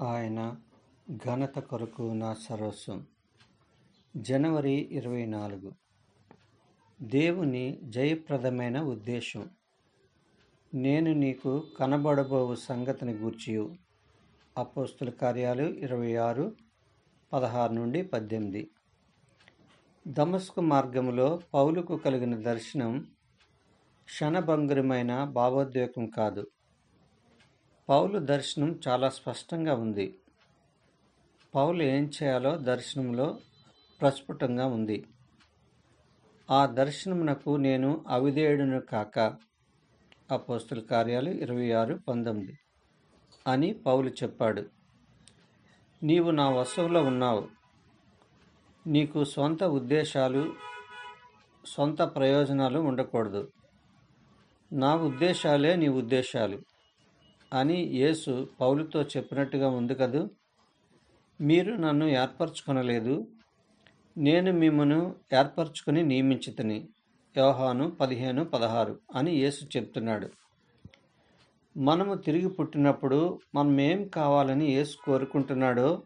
ఆయన ఘనత కొరకు నా సర్వస్వం. జనవరి ఇరవై నాలుగు. దేవుని జయప్రదమైన ఉద్దేశం. నేను నీకు కనబడబోవు సంగతిని గూర్చి అపోస్తుల కార్యాలు ఇరవై ఆరు పదహారు నుండి పద్దెనిమిది. దమస్కు మార్గంలో పౌలుకు కలిగిన దర్శనం క్షణభంగురమైన భావోద్వేగం కాదు. పౌలు దర్శనం చాలా స్పష్టంగా ఉంది. పౌలు ఏం చేయాలో దర్శనంలో ప్రస్ఫుటంగా ఉంది. ఆ దర్శనమునకు నేను అవిధేయుడును కాక అపోస్తుల కార్యాలు ఇరవై ఆరు పంతొమ్మిది అని పౌలు చెప్పాడు. నీవు నా వసవులో ఉన్నావు. నీకు సొంత ఉద్దేశాలు సొంత ప్రయోజనాలు ఉండకూడదు. నా ఉద్దేశాలే నీ ఉద్దేశాలు. అని యేసు పౌలుతో చెప్పినట్టుగా ఉంది కదూ? మీరు నన్ను ఏర్పరచుకొనలేదు. నేను మిమ్మను ఏర్పరచుకుని నియమించితిని. యోహాను పదిహేను పదహారు అని యేసు చెప్తున్నాడు. మనము తిరిగి పుట్టినప్పుడు మనం ఏం కావాలని యేసు కోరుకుంటున్నాడో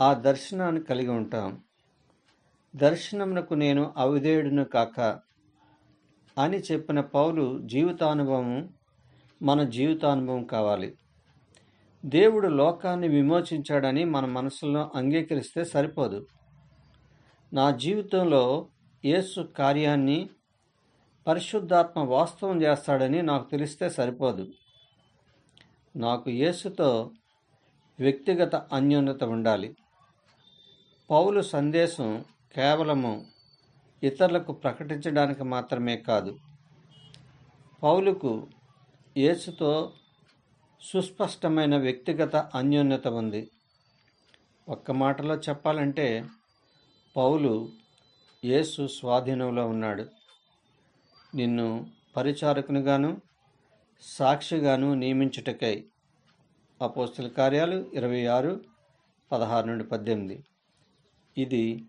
ఆ దర్శనాన్ని కలిగి ఉంటాం. దర్శనమునకు నేను అవిధేయుడును కాక అని చెప్పిన పౌలు జీవితానుభవం మన జీవితానుభవం కావాలి. దేవుడు లోకాన్ని విమోచించాడని మన మనసులో అంగీకరిస్తే సరిపోదు. నా జీవితంలో యేసు కార్యాన్ని పరిశుద్ధాత్మ వాస్తవం చేస్తాడని నాకు తెలిస్తే సరిపోదు. నాకు యేసుతో వ్యక్తిగత అన్యోన్యత ఉండాలి. పౌలు సందేశం కేవలము ఇతరులకు ప్రకటించడానికి మాత్రమే కాదు. పౌలుకు యేసుతో సుస్పష్టమైన వ్యక్తిగత అన్యోన్యత ఉంది. ఒక్క మాటలో చెప్పాలంటే పౌలు యేసు స్వాధీనంలో ఉన్నాడు. నిన్ను పరిచారకునిగాను సాక్షిగాను నియమించుటకై అపోస్తుల కార్యాలు ఇరవై ఆరు పదహారు నుండి పద్దెనిమిది. ఇది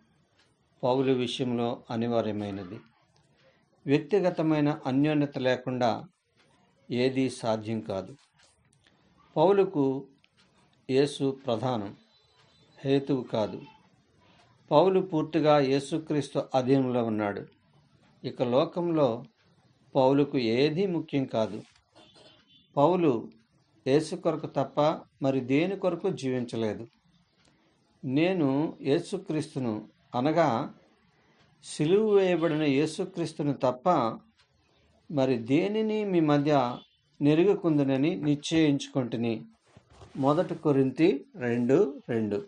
పౌలు విషయంలో అనివార్యమైనది. వ్యక్తిగతమైన అన్యోన్యత లేకుండా ఏదీ సాధ్యం కాదు. పౌలుకు యేసు ప్రధానం హేతువు కాదు. పౌలు పూర్తిగా యేసుక్రీస్తు అధీనంలో ఉన్నాడు. ఇక లోకంలో పౌలుకు ఏదీ ముఖ్యం కాదు. పౌలు యేసు కొరకు తప్ప మరి దేని కొరకు జీవించలేదు? నేను యేసుక్రీస్తును అనగా సిలువు వేయబడిన యేసుక్రీస్తును తప్ప మరి దేనిని మీ మధ్య నెరుగుకుందునని నిశ్చయించుకుంటుని? మొదటి కొరింతి రెండు రెండు.